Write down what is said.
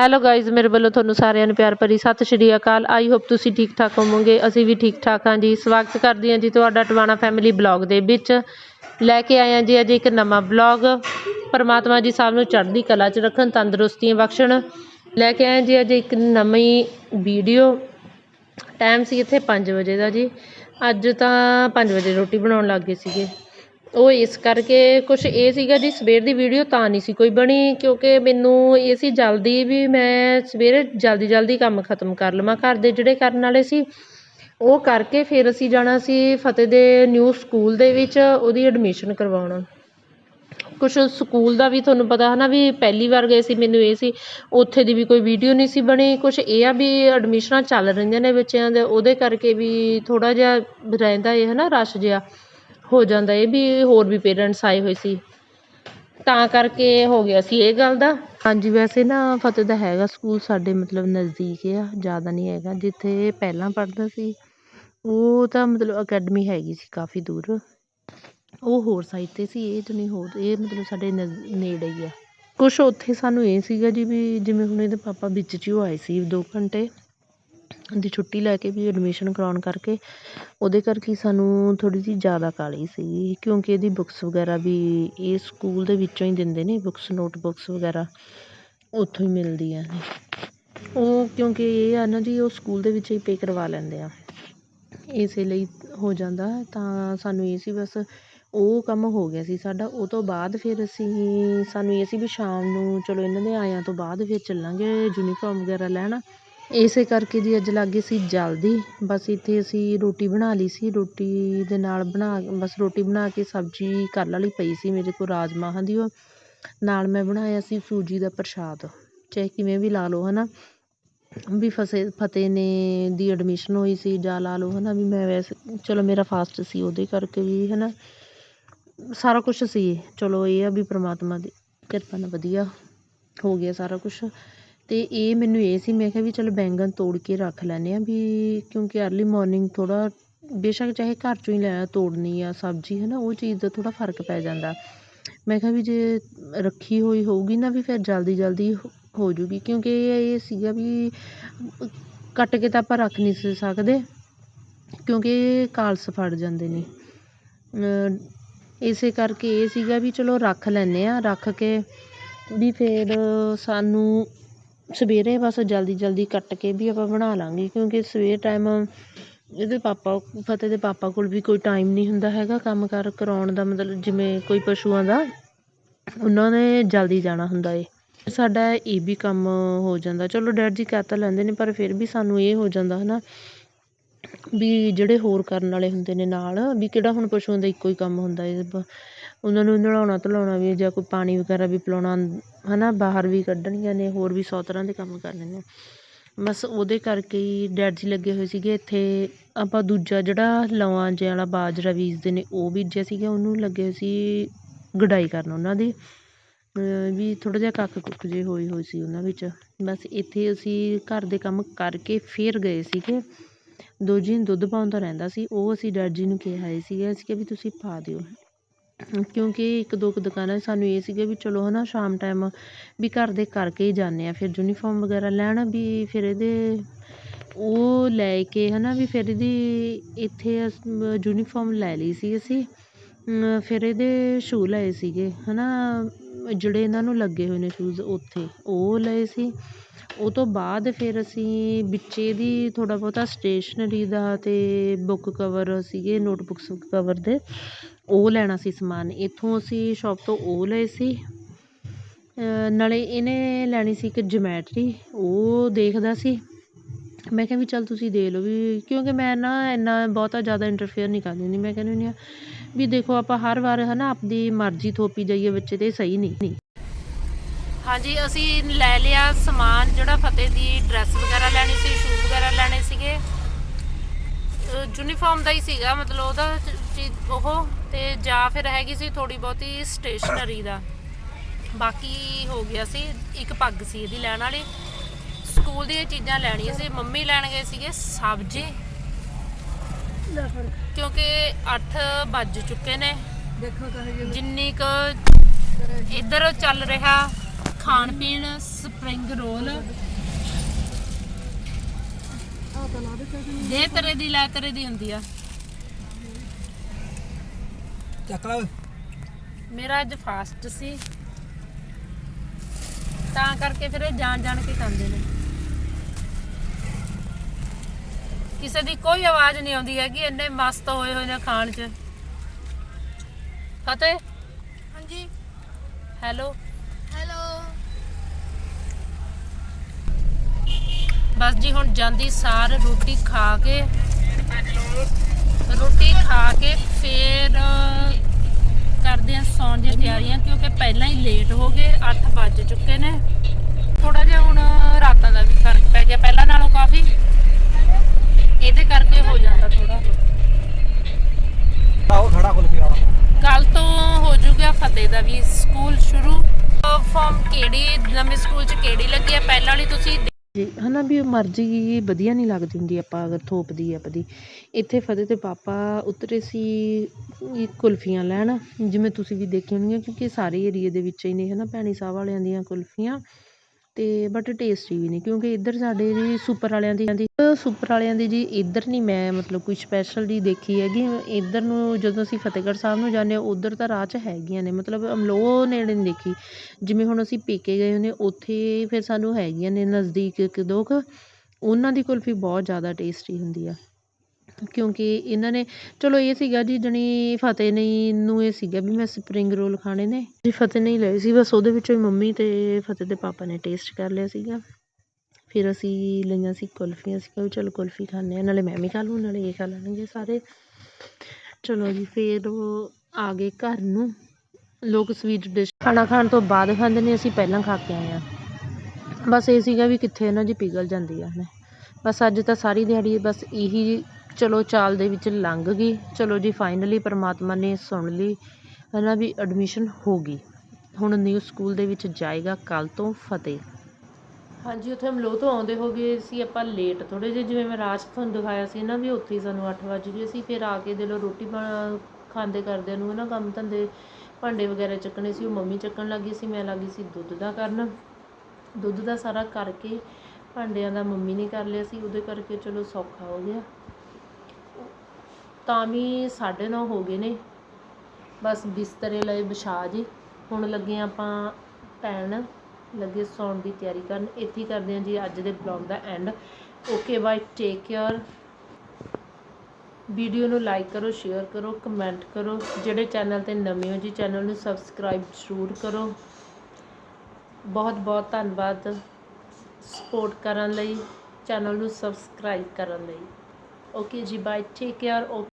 Hello guys ਮੇਰੇ ਵੱਲੋਂ ਤੁਹਾਨੂੰ ਸਾਰਿਆਂ ਨੂੰ ਪਿਆਰ ਭਰੀ ਸਤਿ ਸ਼੍ਰੀ ਅਕਾਲ। ਆਈ ਹੋਪ ਤੁਸੀਂ ਠੀਕ ਠਾਕ ਹੋਵੋਗੇ। ਅਸੀਂ ਵੀ ਠੀਕ ਠਾਕ ਹਾਂ ਜੀ। ਸਵਾਗਤ ਕਰਦੀ ਹਾਂ ਜੀ ਤੁਹਾਡਾ ਟਵਾਣਾ ਫੈਮਿਲੀ ਬਲੌਗ ਦੇ ਵਿੱਚ। ਲੈ ਕੇ ਆਏ ਹਾਂ ਜੀ ਅੱਜ ਇੱਕ ਨਵਾਂ ਬਲੌਗ ਪਰਮਾਤਮਾ ਜੀ ਸਭ ਨੂੰ ਚੜ੍ਹਦੀ ਕਲਾ 'ਚ ਰੱਖਣ, ਤੰਦਰੁਸਤੀਆਂ ਬਖਸ਼ਣ। ਲੈ ਕੇ ਆਏ ਜੀ ਅੱਜ ਇੱਕ ਨਵੀਂ ਵੀਡੀਓ ਟਾਈਮ ਸੀ ਇੱਥੇ 5 ਵਜੇ ਦਾ ਜੀ। ਅੱਜ ਤਾਂ 5 ਵਜੇ ਰੋਟੀ ਬਣਾਉਣ ਲੱਗ ਗਏ ਸੀਗੇ। ਉਹ ਇਸ ਕਰਕੇ ਕੁਛ ਇਹ ਸੀਗਾ ਜੀ, ਸਵੇਰ ਦੀ ਵੀਡੀਓ ਤਾਂ ਨਹੀਂ ਸੀ ਕੋਈ ਬਣੀ, ਕਿਉਂਕਿ ਮੈਨੂੰ ਇਹ ਸੀ ਜਲਦੀ ਵੀ ਮੈਂ ਸਵੇਰੇ ਜਲਦੀ ਜਲਦੀ ਕੰਮ ਖਤਮ ਕਰ ਲਵਾਂ ਘਰ ਦੇ ਜਿਹੜੇ ਕਰਨ ਵਾਲੇ ਸੀ। ਉਹ ਕਰਕੇ ਫਿਰ ਅਸੀਂ ਜਾਣਾ ਸੀ ਫਤਿਹ ਦੇ ਨਿਊ ਸਕੂਲ ਦੇ ਵਿੱਚ ਉਹਦੀ ਐਡਮਿਸ਼ਨ ਕਰਵਾਉਣ। ਕੁਛ ਸਕੂਲ ਦਾ ਵੀ ਤੁਹਾਨੂੰ ਪਤਾ ਹੈ ਨਾ ਵੀ ਪਹਿਲੀ ਵਾਰ ਗਏ ਸੀ, ਮੈਨੂੰ ਇਹ ਸੀ, ਉੱਥੇ ਦੀ ਵੀ ਕੋਈ ਵੀਡੀਓ ਨਹੀਂ ਸੀ ਬਣੀ। ਕੁਛ ਇਹ ਆ ਵੀ ਐਡਮਿਸ਼ਨਾਂ ਚੱਲ ਰਹੀਆਂ ਨੇ ਬੱਚਿਆਂ ਦੇ, ਉਹਦੇ ਕਰਕੇ ਵੀ ਥੋੜ੍ਹਾ ਜਿਹਾ ਰਹਿੰਦਾ ਇਹ ਹੈ ਨਾ ਰਸ਼ ਜਿਹਾ। ਹੋ ਜਾਂਦਾ ਇਹ ਵੀ ਹੋਰ ਵੀ ਪੇਰੈਂਟਸ ਆਏ ਹੋਏ ਸੀ। ਤਾਂ ਕਰਕੇ ਹੋ ਗਿਆ ਸੀ ਇਹ ਗੱਲ ਦਾ। ਹਾਂਜੀ, ਵੈਸੇ ਨਾ ਫਤਿਹ ਦਾ ਹੈਗਾ ਸਕੂਲ ਸਾਡੇ ਮਤਲਬ ਨਜ਼ਦੀਕ ਆ, ਜ਼ਿਆਦਾ ਨਹੀਂ ਹੈਗਾ। ਜਿੱਥੇ ਪਹਿਲਾਂ ਪੜ੍ਹਦਾ ਸੀ, ਉਹ ਤਾਂ ਮਤਲਬ ਅਕੈਡਮੀ ਹੈਗੀ ਸੀ ਕਾਫੀ ਦੂਰ। ਉਹ ਹੋਰ ਸਾਈਡ 'ਤੇ ਸੀ, ਇਹ ਤਾਂ ਨਹੀਂ ਹੋਰ, ਇਹ ਮਤਲਬ ਸਾਡੇ ਨਜ਼- ਨੇੜੇ ਹੀ ਆ। ਕੁਛ ਉੱਥੇ ਸਾਨੂੰ ਇਹ ਸੀਗਾ ਜੀ ਵੀ ਜਿਵੇਂ ਹੁਣ ਇਹਦੇ ਪਾਪਾ ਵਿੱਚ 'ਚ ਹੀ ਆਏ ਸੀ ਦੋ ਘੰਟੇ। ਦੀ ਛੁੱਟੀ ਲੈ ਕੇ ਵੀ ਐਡਮਿਸ਼ਨ ਕਰਵਾਉਣ ਕਰਕੇ, ਉਹਦੇ ਕਰਕੇ ਸਾਨੂੰ ਥੋੜ੍ਹੀ ਜਿਹੀ ਜ਼ਿਆਦਾ ਕਾਹਲੀ ਸੀਗੀ, ਕਿਉਂਕਿ ਇਹਦੀ ਬੁੱਕਸ ਵਗੈਰਾ ਵੀ ਇਹ ਸਕੂਲ ਦੇ ਵਿੱਚੋਂ ਹੀ ਦਿੰਦੇ ਨੇ ਬੁੱਕਸ ਨੋਟਬੁੱਕਸ ਵਗੈਰਾ, ਉੱਥੋਂ ਹੀ ਮਿਲਦੀਆਂ ਨੇ। ਉਹ ਕਿਉਂਕਿ ਇਹ ਆ ਨਾ ਜੀ, ਉਹ ਸਕੂਲ ਦੇ ਵਿੱਚ ਹੀ ਪੇ ਕਰਵਾ ਲੈਂਦੇ ਆ। ਇਸੇ ਲਈ ਹੋ ਜਾਂਦਾ, ਤਾਂ ਸਾਨੂੰ ਇਹ ਸੀ ਬਸ ਉਹ ਕੰਮ ਹੋ ਗਿਆ ਸੀ ਸਾਡਾ, ਉਹ ਤੋਂ ਬਾਅਦ ਫਿਰ ਅਸੀਂ, ਸਾਨੂੰ ਇਹ ਸੀ ਵੀ ਸ਼ਾਮ ਨੂੰ ਚਲੋ ਇਹਨਾਂ ਦੇ ਆਇਆਂ ਤੋਂ ਬਾਅਦ ਫਿਰ ਚੱਲਾਂਗੇ ਯੂਨੀਫਾਰਮ ਵਗੈਰਾ ਲੈਣ। ਇਸੇ ਕਰਕੇ ਜੀ ਅੱਜ ਲੱਗ ਗਏ ਸੀ ਜਲਦੀ। ਬਸ ਇੱਥੇ ਅਸੀਂ ਰੋਟੀ ਬਣਾ ਲਈ ਸੀ। ਰੋਟੀ ਦੇ ਨਾਲ ਬਣਾ ਬਸ ਰੋਟੀ ਬਣਾ ਕੇ ਸਬਜ਼ੀ ਕੱਲ੍ਹ ਵਾਲੀ ਪਈ ਸੀ ਮੇਰੇ ਕੋਲ ਰਾਜਮਾਹਾਂ ਦੀ ਉਹ ਨਾਲ ਮੈਂ ਬਣਾਇਆ ਸੀ ਸੂਜੀ ਦਾ ਪ੍ਰਸ਼ਾਦ। ਚਾਹੇ ਕਿਵੇਂ ਵੀ ਲਾ ਲਓ ਹੈ ਨਾ ਵੀ ਫਸੇ ਫਤਿਹ ਨੇ ਦੀ ਐਡਮਿਸ਼ਨ ਹੋਈ ਸੀ ਜਾਂ ਲਾ ਲਓ ਹੈ ਨਾ ਵੀ ਮੈਂ ਵੈਸੇ, ਚਲੋ ਮੇਰਾ ਫਾਸਟ ਸੀ ਉਹਦੇ ਕਰਕੇ ਵੀ ਹੈ ਨਾ ਸਾਰਾ ਕੁਝ ਸੀ। ਚਲੋ ਇਹ ਆ ਵੀ ਪ੍ਰਮਾਤਮਾ ਦੀ ਕਿਰਪਾ ਨਾਲ ਵਧੀਆ ਹੋ ਗਿਆ ਸਾਰਾ ਕੁਝ ਅਤੇ ਇਹ ਮੈਨੂੰ ਇਹ ਸੀ, ਮੈਂ ਕਿਹਾ ਵੀ ਚਲ ਬੈਂਗਣ ਤੋੜ ਕੇ ਰੱਖ ਲੈਂਦੇ ਹਾਂ ਵੀ ਕਿਉਂਕਿ ਅਰਲੀ ਮੋਰਨਿੰਗ ਥੋੜ੍ਹਾ ਬੇਸ਼ੱਕ ਚਾਹੇ ਘਰ ਚੋਂ ਹੀ ਲੈ ਤੋੜਨੀ ਆ ਸਬਜ਼ੀ ਹੈ ਨਾ ਉਹ ਚੀਜ਼ ਦਾ ਥੋੜ੍ਹਾ ਫ਼ਰਕ ਪੈ ਜਾਂਦਾ। ਮੈਂ ਕਿਹਾ ਵੀ ਜੇ ਰੱਖੀ ਹੋਈ ਹੋਊਗੀ ਨਾ ਵੀ ਫਿਰ ਜਲਦੀ ਜਲਦੀ ਹੋ- ਜੂਗੀ, ਕਿਉਂਕਿ ਇਹ ਇਹ ਸੀਗਾ ਵੀ ਕੱਟ ਕੇ ਤਾਂ ਆਪਾਂ ਰੱਖ ਨਹੀਂ ਸੀ ਸਕਦੇ, ਕਿਉਂਕਿ ਕਾਲਸ ਫੜ ਜਾਂਦੇ ਨੇ। ਇਸੇ ਕਰਕੇ ਇਹ ਸੀਗਾ ਵੀ ਚਲੋ ਰੱਖ ਲੈਂਦੇ ਹਾਂ, ਰੱਖ ਕੇ ਵੀ ਫਿਰ ਸਾਨੂੰ ਸਵੇਰੇ ਬਸ ਜਲਦੀ ਜਲਦੀ ਕੱਟ ਕੇ ਵੀ ਆਪਾਂ ਬਣਾ ਲਵਾਂਗੇ ਕਿਉਂਕਿ ਸਵੇਰ ਟਾਈਮ ਇਹਦੇ ਪਾਪਾ, ਫਤਿਹ ਦੇ ਪਾਪਾ ਕੋਲ ਵੀ ਕੋਈ ਟਾਈਮ ਨਹੀਂ ਹੁੰਦਾ ਹੈਗਾ ਕੰਮ ਕਾਰ ਕਰਾਉਣ ਦਾ, ਮਤਲਬ ਜਿਵੇਂ ਕੋਈ ਪਸ਼ੂਆਂ ਦਾ, ਉਹਨਾਂ ਨੇ ਜਲਦੀ ਜਾਣਾ ਹੁੰਦਾ ਏ। ਸਾਡਾ ਇਹ ਵੀ ਕੰਮ ਹੋ ਜਾਂਦਾ। ਚਲੋ ਡੈਡ ਜੀ ਕਹਿ ਤਾਂ ਲੈਂਦੇ ਨੇ, ਪਰ ਫਿਰ ਵੀ ਸਾਨੂੰ ਇਹ ਹੋ ਜਾਂਦਾ ਹੈ ਨਾ ਵੀ ਜਿਹੜੇ ਹੋਰ ਕਰਨ ਵਾਲੇ ਹੁੰਦੇ ਨੇ ਨਾਲ, ਵੀ ਕਿਹੜਾ ਹੁਣ ਪਸ਼ੂਆਂ ਦਾ ਇੱਕੋ ਹੀ ਕੰਮ ਹੁੰਦਾ ਹੈ ਉਹਨਾਂ ਨੂੰ ਨਲਾਉਣਾ ਧਲਾਉਣਾ ਵੀ, ਜਾਂ ਕੋਈ ਪਾਣੀ ਵਗੈਰਾ ਵੀ ਪਿਲਾਉਣਾ ਹੈ ਨਾ ਬਾਹਰ ਵੀ ਕੱਢਣੀਆਂ ਨੇ, ਹੋਰ ਵੀ ਸੌ ਤਰ੍ਹਾਂ ਦੇ ਕੰਮ ਕਰਨੇ ਨੇ ਬਸ ਉਹਦੇ ਕਰਕੇ ਹੀ ਡੈਡ ਜੀ ਲੱਗੇ ਹੋਏ ਸੀਗੇ। ਇੱਥੇ ਆਪਾਂ ਦੂਜਾ ਜਿਹੜਾ ਲਵਾਂ ਜੇ ਵਾਲਾ ਬਾਜਰਾ ਬੀਜਦੇ ਨੇ, ਉਹ ਬੀਜਿਆ ਸੀਗਾ। ਉਹਨੂੰ ਲੱਗੇ ਹੋਏ ਸੀ ਗੁਡਾਈ ਕਰਨ ਉਹਨਾਂ ਦੀ। ਵੀ ਥੋੜ੍ਹਾ ਜਿਹਾ ਕੱਖ ਕੁੱਖ ਜਿਹੇ ਹੋਏ ਹੋਏ ਸੀ ਉਹਨਾਂ ਵਿੱਚ। ਬਸ ਇੱਥੇ ਅਸੀਂ ਘਰ ਦੇ ਕੰਮ ਕਰਕੇ ਫਿਰ ਗਏ ਸੀਗੇ। ਦੋ ਜੀ ਨੂੰ ਦੁੱਧ ਪਾਉਂਦਾ ਰਹਿੰਦਾ ਸੀ। ਉਹ ਅਸੀਂ ਡੈਡ ਜੀ ਨੂੰ ਕਿਹਾ ਹੈ ਸੀਗਾ, ਅਸੀਂ ਕਿਹਾ ਵੀ ਤੁਸੀਂ ਪਾ ਦਿਓ। ਕਿਉਂਕਿ ਇੱਕ ਦੋ ਕੁ ਦੁਕਾਨਾਂ 'ਚ ਸਾਨੂੰ ਇਹ ਸੀਗਾ ਵੀ ਚਲੋ ਹੈ ਨਾ ਸ਼ਾਮ ਟਾਈਮ ਵੀ ਘਰ ਦੇ ਕਰਕੇ ਹੀ ਜਾਂਦੇ ਹਾਂ। ਫਿਰ ਯੂਨੀਫਾਰਮ ਵਗੈਰਾ ਲੈਣ ਵੀ ਫਿਰ ਇਹਦੇ ਉਹ ਲੈ ਕੇ ਹੈ ਨਾ ਵੀ ਫਿਰ ਇਹਦੀ ਇੱਥੇ ਯੂਨੀਫਾਰਮ ਲੈ ਲਈ ਸੀ ਅਸੀਂ। ਫਿਰ ਇਹਦੇ ਸ਼ੂ ਲਏ ਸੀਗੇ ਹੈ ਨਾ ਜਿਹੜੇ ਇਹਨਾਂ ਨੂੰ ਲੱਗੇ ਹੋਏ ਨੇ ਸ਼ੂਜ਼ ਉੱਥੇ, ਉਹ ਲਏ ਸੀ। ਉਹ ਤੋਂ ਬਾਅਦ ਫਿਰ ਅਸੀਂ ਵਿੱਚ ਇਹਦੀ ਥੋੜ੍ਹਾ ਬਹੁਤਾ ਸਟੇਸ਼ਨਰੀ ਦਾ ਅਤੇ ਬੁੱਕ ਕਵਰ ਸੀਗੇ ਨੋਟਬੁੱਕਸ ਕਵਰ ਦੇ। ਉਹ ਲੈਣਾ ਸੀ ਸਮਾਨ। ਇੱਥੋਂ ਅਸੀਂ ਸ਼ੋਪ ਤੋਂ ਉਹ ਲਏ ਸੀ। ਨਾਲੇ ਇਹਨੇ ਲੈਣੀ ਸੀ ਇੱਕ ਜਮੈਟਰੀ ਉਹ ਦੇਖਦਾ ਸੀ। ਮੈਂ ਕਿਹਾ ਵੀ ਚੱਲ ਤੁਸੀਂ ਦੇ ਲਓ ਵੀ, ਕਿਉਂਕਿ ਮੈਂ ਨਾ ਇੰਨਾ ਬਹੁਤਾ ਜ਼ਿਆਦਾ ਇੰਟਰਫੇਅਰ ਨਹੀਂ ਕਰਦੀ ਹੁੰਦੀ। ਮੈਂ ਕਹਿੰਦੀ ਹੁੰਦੀ ਹਾਂ ਵੀ ਦੇਖੋ ਆਪਾਂ ਹਰ ਵਾਰ ਹੈ ਨਾ ਆਪਣੀ ਮਰਜ਼ੀ ਥੋਪੀ ਜਾਈਏ ਬੱਚੇ 'ਤੇ ਸਹੀ ਨਹੀਂ। ਹਾਂਜੀ, ਅਸੀਂ ਲੈ ਲਿਆ ਸਮਾਨ ਜਿਹੜਾ ਫਤਿਹ ਦੀ ਡਰੈਸ ਵਗੈਰਾ ਲੈਣੀ ਸੀ ਸ਼ੂ ਵਗੈਰਾ ਲੈਣੇ ਸੀਗੇ। ਯੂਨੀਫਾਰਮ ਦਾ ਹੀ ਸੀਗਾ, ਮਤਲਬ ਉਹਦਾ ਚੀਜ਼ ਉਹ ਤੇ ਜਾਂ ਫਿਰ ਹੈਗੀ ਸੀ ਥੋੜੀ ਬਹੁਤੀ ਸਟੇਸ਼ਨਰੀ ਦਾ। ਬਾਕੀ ਹੋ ਗਿਆ ਸੀ ਇੱਕ ਪੱਗ ਸੀ ਇਹਦੀ ਲੈਣ ਵਾਲੀ। ਸਕੂਲ ਦੀਆਂ ਚੀਜ਼ਾਂ ਲੈਣੀਆਂ ਸੀ ਮੰਮੀ ਲੈਣ ਗਏ ਸੀਗੇ ਸਬਜ਼ੀ। ਕਿਉਂਕਿ 8 ਵੱਜ ਚੁੱਕੇ ਨੇ। ਜਿੰਨੀ ਕੁ ਇੱਧਰ ਚੱਲ ਰਿਹਾ ਖਾਣ ਪੀਣ ਸਪਰਿੰਗ ਰੋਲ। ਦੇ ਤਰੇ ਦੀ ਲੈ ਤਰੇ ਦੀ ਹੁੰਦੀ ਆ। ਚੱਕ ਲਾ ਓਏ। ਮੇਰਾ ਅੱਜ ਫਾਸਟ ਸੀ। ਤਾਂ ਕਰਕੇ ਫਿਰ ਇਹ ਜਾਣ ਜਾਣ ਕੇ ਖਾਂਦੇ ਨੇ। ਕਿਸੇ ਦੀ ਕੋਈ ਆਵਾਜ਼ ਨਹੀਂ ਆਉਂਦੀ ਹੈਗੀ ਇੰਨੇ ਮਸਤ ਹੋਏ ਹੋਏ ਨੇ ਖਾਣ 'ਚ। ਫਤਿਹ। ਹਾਂਜੀ। ਹੈਲੋ। ਹੈਲੋ। ਬਸ ਜੀ ਹੁਣ ਜਾਂਦੀ ਸਾਰ ਰੋਟੀ ਖਾ ਕੇ। ਰੋਟੀ ਖਾ ਕੇ ਫੇਰ ਕਰਦੇ ਆ ਸੌਣ ਦੀਆਂ ਤਿਆਰੀਆਂ ਕਿਉਂਕਿ ਪਹਿਲਾਂ ਹੀ ਲੇਟ ਹੋ ਗਏ 8 ਵੱਜ ਚੁੱਕੇ ਨੇ। ਥੋੜਾ ਜਿਹਾ ਹੁਣ ਰਾਤਾਂ ਦਾ ਵੀ ਫ਼ਰਕ ਪੈ ਗਿਆ ਪਹਿਲਾਂ ਨਾਲੋਂ ਕਾਫੀ। ਇਹਦੇ ਕਰਕੇ ਹੋ ਜਾਂਦਾ ਥੋੜਾ ਆਓ ਖੜਾ ਕੋਲ ਪਿਆ ਕੱਲ ਤੋਂ ਹੋ ਜੂਗਾ ਫਤਿਹ ਦਾ ਵੀ ਸਕੂਲ ਸ਼ੁਰੂ। ਫਾਰਮ ਕਿਹੜੀ ਨਵੇਂ ਸਕੂਲ ਚ ਕਿਹੜੀ ਲੱਗੀ ਆ? ਪਹਿਲਾਂ ਵਾਲੀ ਤੁਸੀਂ ਜੀ ਹੈ ਨਾ ਵੀ ਮਰਜ਼ੀ ਵਧੀਆ ਨਹੀਂ ਲੱਗਦੀ ਹੁੰਦੀ ਆਪਾਂ, ਅਗਰ ਥੋਪਦੀ ਆਪਦੀ। ਇੱਥੇ ਫਤਿਹ ਤੇ ਪਾਪਾ ਉਤਰੇ ਸੀ ਕੁਲਫੀਆਂ ਲੈਣ। ਜਿਵੇਂ ਤੁਸੀਂ ਵੀ ਦੇਖੀਆਂ ਹੋਣਗੀਆਂ, ਕਿਉਂਕਿ ਸਾਰੇ ਏਰੀਏ ਦੇ ਵਿੱਚ ਹੀ ਨੇ ਹੈ ਨਾ ਭੈਣੀ ਸਾਹਿਬ ਵਾਲਿਆਂ ਦੀਆਂ ਕੁਲਫੀਆਂ। ਅਤੇ ਬਟ ਟੇਸਟੀ ਵੀ ਨੇ ਕਿਉਂਕਿ ਇੱਧਰ ਸਾਡੇ ਜੀ ਸੁਪਰ ਵਾਲਿਆਂ ਦੀ ਜਾਂਦੀ ਸੁਪਰ ਵਾਲਿਆਂ ਦੀ ਜੀ ਇੱਧਰ ਨਹੀਂ ਮੈਂ ਮਤਲਬ ਕੋਈ ਸਪੈਸ਼ਲ ਜੀ ਦੇਖੀ ਹੈਗੀ। ਇੱਧਰ ਨੂੰ ਜਦੋਂ ਅਸੀਂ ਫਤਿਹਗੜ੍ਹ ਸਾਹਿਬ ਨੂੰ ਜਾਂਦੇ ਹਾਂ, ਉੱਧਰ ਤਾਂ ਰਾਹ 'ਚ ਹੈਗੀਆਂ ਨੇ, ਮਤਲਬ ਅਮਲੋਹ ਨੇੜੇ ਨਹੀਂ ਦੇਖੀ। ਜਿਵੇਂ ਹੁਣ ਅਸੀਂ ਪੇਕੇ ਗਏ ਹੁੰਦੇ ਉੱਥੇ ਫਿਰ ਸਾਨੂੰ ਹੈਗੀਆਂ ਨੇ ਨਜ਼ਦੀਕ ਇੱਕ ਦੋ ਕੁ, ਉਹਨਾਂ ਦੀ ਕੁਲਫੀ ਬਹੁਤ ਜ਼ਿਆਦਾ ਟੇਸਟੀ ਹੁੰਦੀ ਆ। ਕਿਉਂਕਿ ਇਹਨਾਂ ਨੇ, ਚਲੋ ਇਹ ਸੀਗਾ ਜੀ ਜਾਣੀ ਫਤਿਹ ਨੇ ਨੂੰ ਇਹ ਸੀਗਾ ਵੀ ਮੈਂ ਸਪਰਿੰਗ ਰੋਲ ਖਾਣੇ ਨੇ। ਜੀ ਫਤਿਹ ਨਹੀਂ ਲਏ ਸੀ, ਬਸ ਉਹਦੇ ਵਿੱਚੋਂ ਹੀ ਮੰਮੀ ਤੇ ਫਤਿਹ ਦੇ ਪਾਪਾ ਨੇ ਟੇਸਟ ਕਰ ਲਿਆ ਸੀਗਾ। ਫਿਰ ਅਸੀਂ ਲਈਆਂ ਸੀ ਕੁਲਫੀਆਂ ਸੀ ਕਿਹਾ ਵੀ ਚਲੋ ਕੁਲਫੀ ਖਾਂਦੇ ਹਾਂ, ਨਾਲੇ ਮੈਂ ਵੀ ਖਾ ਲੂੰ ਨਾਲੇ ਇਹ ਖਾ ਲੈਣਗੇ ਸਾਰੇ। ਚਲੋ ਜੀ, ਫਿਰ ਉਹ ਆ ਗਏ ਘਰ ਨੂੰ। ਲੋਕ ਸਵੀਟ ਡਿਸ਼ ਖਾਣਾ ਖਾਣ ਤੋਂ ਬਾਅਦ ਖਾਂਦੇ ਨੇ, ਅਸੀਂ ਪਹਿਲਾਂ ਖਾ ਕੇ ਆਏ ਆ ਬਸ ਇਹ ਸੀਗਾ ਵੀ ਕਿੱਥੇ ਇਹਨਾਂ ਦੀ ਪਿਘਲ ਜਾਂਦੀ ਆ, ਹਨਾ। ਬਸ ਅੱਜ ਤਾਂ ਸਾਰੀ ਦਿਹਾੜੀ ਬਸ ਇਹੀ ਚਲੋ ਚਾਲ ਦੇ ਵਿੱਚ ਲੰਘ ਗਈ। ਚਲੋ ਜੀ ਫਾਈਨਲੀ ਪਰਮਾਤਮਾ ਨੇ ਸੁਣ ਲਈ। ਹੈ ਨਾ ਵੀ ਐਡਮਿਸ਼ਨ ਹੋ ਗਈ। ਹੁਣ ਨਿਊ ਸਕੂਲ ਦੇ ਵਿੱਚ ਜਾਏਗਾ ਕੱਲ ਤੋਂ ਫਤਿਹ। ਹਾਂਜੀ, ਉੱਥੇ ਅਮਲੋਹ ਤੋਂ ਆਉਂਦੇ ਹੋ ਗਏ ਸੀ ਆਪਾਂ ਲੇਟ ਥੋੜੇ ਜਿਹੇ, ਜਿਵੇਂ ਮੈਂ ਰਾਜ ਤੁਹਾਨੂੰ ਦਿਖਾਇਆ ਸੀ ਨਾ ਵੀ ਉੱਥੇ ਹੀ ਸਾਨੂੰ 8 ਵਜ ਗਏ ਸੀ, ਫਿਰ ਆ ਕੇ ਦੇ ਲੋ ਰੋਟੀ ਬਣਾ ਖਾਂਦੇ ਕਰਦਿਆਂ ਨੂੰ ਨਾ ਕੰਮ ਧੰਦੇ, ਭਾਂਡੇ ਵਗੈਰਾ ਚੱਕਣੇ ਸੀ, ਉਹ ਮੰਮੀ ਚੱਕਣ ਲੱਗੀ ਸੀ, ਮੈਂ ਲੱਗੀ ਸੀ ਦੁੱਧ ਦਾ ਕਰਨ। ਦੁੱਧ ਦਾ ਸਾਰਾ ਕਰਕੇ ਭਾਂਡਿਆਂ ਦਾ ਮੰਮੀ ਨੇ ਕਰ ਲਿਆ ਸੀ, ਉਹਦੇ ਕਰਕੇ ਚਲੋ ਸੌਖਾ ਹੋ ਗਿਆ। ਤਾਂ ਵੀ 9:30 ਹੋ ਗਏ ਨੇ। ਬਸ ਬਿਸਤਰੇ ਲਏ ਵਿਛਾ ਜੀ। ਹੁਣ ਲੱਗੇ ਹਾਂ ਆਪਾਂ ਪੈਣ। ਲੱਗੇ ਸੌਣ ਦੀ ਤਿਆਰੀ ਕਰਨ। ਇੱਥੇ ਕਰਦੇ ਹਾਂ ਜੀ ਅੱਜ ਦੇ ਬਲੌਗ ਦਾ end okay bye take care video ਨੂੰ ਲਾਈਕ ਕਰੋ ਸ਼ੇਅਰ ਕਰੋ ਕਮੈਂਟ ਕਰੋ। ਜਿਹੜੇ ਚੈਨਲ ਤੇ ਨਵੇਂ ਹੋ ਜੀ ਚੈਨਲ ਨੂੰ ਸਬਸਕ੍ਰਾਈਬ ਜ਼ਰੂਰ ਕਰੋ। ਬਹੁਤ ਬਹੁਤ ਧੰਨਵਾਦ ਸਪੋਰਟ ਕਰਨ ਲਈ ਚੈਨਲ ਨੂੰ ਸਬਸਕ੍ਰਾਈਬ ਕਰਨ ਲਈ। ਓਕੇ ਜੀ ਬਾਏ ਟੇਕ ਕੇਅਰ